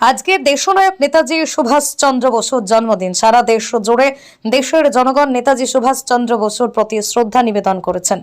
আজকে দেশনায়ক নেতাজি সুভাষ চন্দ্র বসুর জন্মদিন। সারা দেশ জুড়ে দেশের জনগণ নেতাজি সুভাষ চন্দ্র বসুর প্রতি শ্রদ্ধা নিবেদন করেছেন।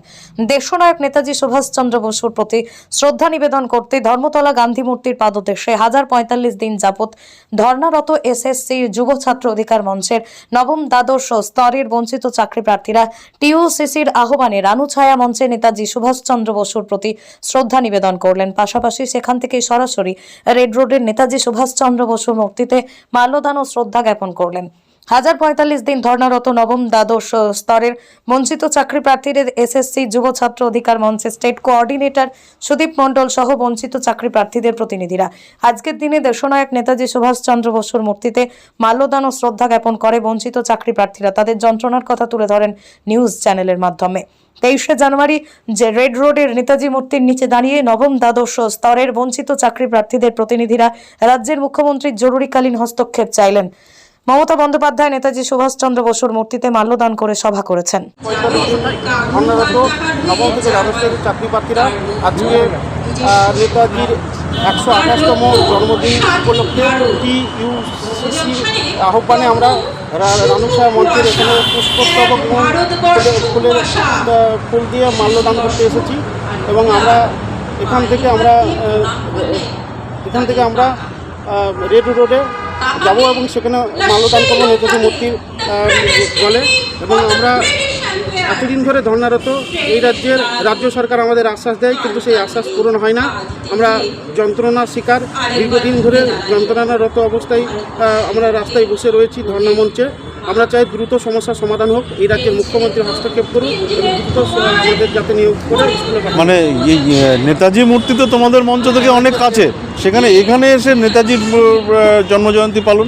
দেশনায়ক নেতাজি সুভাষ চন্দ্র বসুর প্রতি শ্রদ্ধা নিবেদন করতে ধর্মতলা গান্ধী মূর্তির পাদদেশে হাজার পঁয়তাল্লিশ দিন যাবৎ ধর্নারত এসএসসি যুব ছাত্র অধিকার মঞ্চের নবম দ্বাদশ স্তরের বঞ্চিত চাকরি প্রার্থীরা টিউসিসির আহ্বানে রানুছায়া মঞ্চে নেতাজি সুভাষচন্দ্র বসুর প্রতি শ্রদ্ধা নিবেদন করলেন। পাশাপাশি সেখান থেকে সরাসরি রেড রোডের নেতাজি সুভাষচন্দ্র বসুর মূর্তিতে মাল্যদান ও শ্রদ্ধা জ্ঞাপন করলেন। হাজার পঁয়তাল্লিশ দিন ধর্নারত নবম দ্বাদশ স্তরের বঞ্চিত চাকরি প্রার্থীদের এসএসসি যুব ছাত্র অধিকার মঞ্চে স্টেট কোঅর্ডিনেটর সুদীপ মণ্ডল সহ বঞ্চিত চাকরি প্রার্থীদের প্রতিনিধিরা। আজকের দিনে দেশনায়ক নেতাজি সুভাষচন্দ্র বসুর মূর্তিতে মাল্যদান ও শ্রদ্ধা জ্ঞাপন করে বঞ্চিত চাকরি প্রার্থীরা। তাদের যন্ত্রণার কথা তুলে ধরেন নিউজ চ্যানেলের মাধ্যমে। তেইশে জানুয়ারি যে রেড রোডের নেতাজি মূর্তির নিচে দাঁড়িয়ে নবম দ্বাদশ স্তরের বঞ্চিত চাকরি প্রার্থীদের প্রতিনিধিরা রাজ্যের মুখ্যমন্ত্রীর জরুরিকালীন হস্তক্ষেপ চাইলেন। মমতা বন্দ্যোপাধ্যায় নেতাজি সুভাষচন্দ্র বসুর মূর্তিতে মাল্যদান করে সভা করেছেন আজকে একশো আঠাশতম জন্মদিন উপলক্ষে টি ইউসিসির আহ্বানে আমরা রানুসাহ মঞ্চের এখানে পুষ্পস্তবক ফুলের ফুল দিয়ে মাল্যদান করতে এসেছি এবং আমরা এখান থেকে আমরা এখান থেকে আমরা রেড রোডে যাব এবং সেখানে মাল্যদান করব নেতাজি মূর্তি বলে এবং আমরা এতদিন ধরে ধর্নারত এই রাজ্যের রাজ্য সরকার আমাদের আশ্বাস দেয়, কিন্তু সেই আশ্বাস পূরণ হয় না। আমরা যন্ত্রণার শিকার। দীর্ঘদিন ধরে যন্ত্রণারত অবস্থায় আমরা রাস্তায় বসে রয়েছি ধর্না মঞ্চে। আমরা চাই দ্রুত সমস্যার সমাধান হোক। এই রাজ্যের মুখ্যমন্ত্রী হস্তক্ষেপ করুন এবং দ্রুত আমাদের যাতে নিয়োগ করে মানে এই নেতাজি মূর্তি তো তোমাদের মঞ্চ থেকে অনেক কাছে। সেখানে এখানে এসে নেতাজির জন্মজয়ন্তী পালন?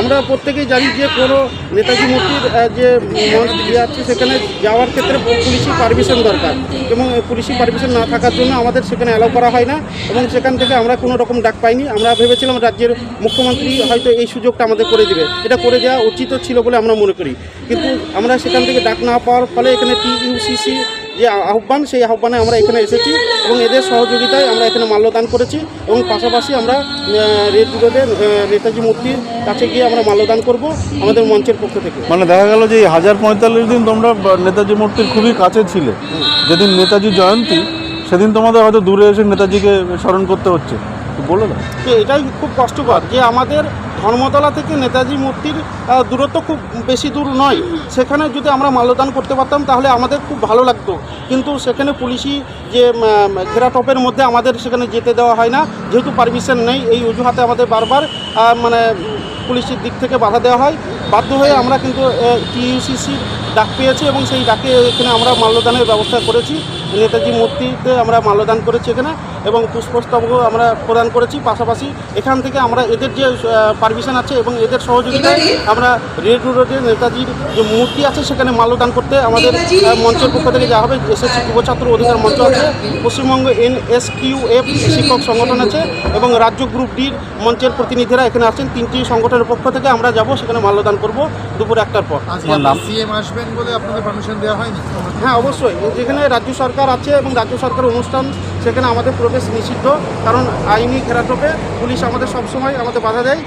আমরা প্রত্যেকেই জানি যে কোনো নেতাজি মূর্তির যে মঞ্চ ইয়ে আছে সেখানে যাওয়ার ক্ষেত্রে পুলিশি পারমিশন দরকার। এবং পুলিশি পারমিশন না থাকার জন্য আমাদের সেখানে অ্যালাউ করা হয় না। এবং সেখান থেকে আমরা কোনো রকম ডাক পাইনি। আমরা ভেবেছিলাম রাজ্যের মুখ্যমন্ত্রী হয়তো এই সুযোগটা আমাদের করে দেবে। এটা করে দেওয়া উচিত ছিল বলে আমরা মনে করি। কিন্তু আমরা সেখান থেকে ডাক না পাওয়ার ফলে এখানে টিইউসিসি যে আহ্বান, সেই আহ্বানে আমরা এখানে এসেছি এবং এদের সহযোগিতায় আমরা এখানে মাল্যদান করেছি এবং পাশাপাশি আমরা রেড রোডের নেতাজি মূর্তির কাছে গিয়ে আমরা মাল্যদান করব আমাদের মঞ্চের পক্ষ থেকে। মানে দেখা গেল যে হাজার পঁয়তাল্লিশ দিন তোমরা নেতাজি মূর্তির খুবই কাছে ছিলে। যেদিন নেতাজি জয়ন্তী, সেদিন তোমাদের হয়তো দূরে এসে নেতাজিকে স্মরণ করতে হচ্ছে। তো বলো না। তো এটাই খুব কষ্টকর যে আমাদের ধর্মতলা থেকে নেতাজি মূর্তির দূরত্ব খুব বেশি দূর নয়। সেখানে যদি আমরা মাল্যদান করতে পারতাম, তাহলে আমাদের খুব ভালো লাগতো। কিন্তু সেখানে পুলিশি যে ঘেরাটপের মধ্যে আমাদের সেখানে যেতে দেওয়া হয় না। যেহেতু পারমিশন নেই, এই অজুহাতে আমাদের বারবার মানে পুলিশের দিক থেকে বাধা দেওয়া হয়। বাধ্য হয়ে আমরা কিন্তু টিইউসিসির ডাক পেয়েছি এবং সেই ডাকে এখানে আমরা মাল্যদানের ব্যবস্থা করেছি। নেতাজি মূর্তিতে আমরা মাল্যদান করেছি এখানে এবং পুষ্পস্তবক আমরা প্রদান করেছি। পাশাপাশি এখান থেকে আমরা এদের যে পারমিশন আছে এবং এদের সহযোগিতায় আমরা রেড রোডে নেতাজির যে মূর্তি আছে সেখানে মাল্যদান করতে আমাদের মঞ্চের পক্ষ থেকে যাওয়া হবে। এসএসসি যুব ছাত্র অধিকার মঞ্চ আছে। Paschimbanga N S Q F শিক্ষক সংগঠন আছে এবং রাজ্য গ্রুপ ডির মঞ্চের প্রতিনিধিরা এখানে আছেন। তিনটি সংগঠনের পক্ষ থেকে আমরা যাব সেখানে মাল্যদান করব দুপুর একটার পর। সিএম আসবেন বলে আপনাদের পারমিশন দেওয়া হয়নি? হ্যাঁ অবশ্যই। যেখানে রাজ্য সরকার আছে এবং রাজ্য সরকার অনুষ্ঠান সেখানে আমাদের প্রবেশ নিষিদ্ধ। কারণ আইনি ঘেরাটোপে পুলিশ আমাদের সবসময় আমাদের বাধা দেয়।